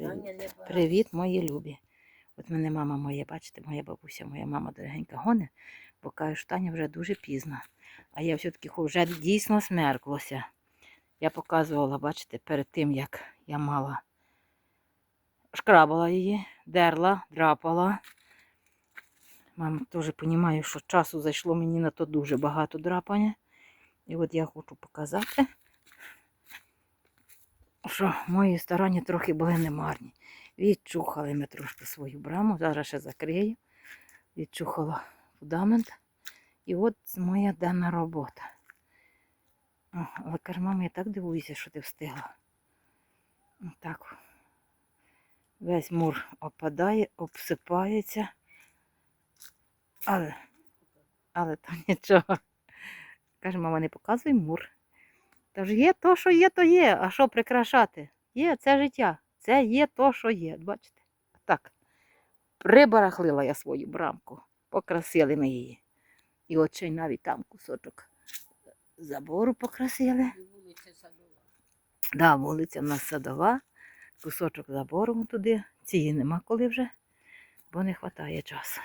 Привіт. Привіт, мої любі. От мене мама моя, бачите, моя бабуся, моя мама дорогенька гоне, бо каже, що Таня вже дуже пізно. А я все-таки вже дійсно смерклося. Я показувала, бачите, перед тим, як я мала шкрабала її, дерла, драпала. Мам, теж розумію, що часу зайшло мені на то дуже багато драпання. І от я хочу показати, що мої старання трохи були немарні. Відчухали ми трошки свою браму, зараз ще закрию. Відчухала фундамент. І от моя денна робота. О, але каже, мама, я так дивуюся, що ти встигла. Так. Весь мур опадає, обсипається. Але, але то нічого. Каже, мама, не показуй мур. Тож є то, що є, то є. А що прикрашати? Є, це життя. Це є то, що є. Бачите? Так. Прибарахлила я свою брамку. Покрасили ми її. І от ще навіть там кусочок забору покрасили. Вулиця Садова. Да, вулиця в нас садова, кусочок забору туди. Цієї нема коли вже, бо не вистачає часу.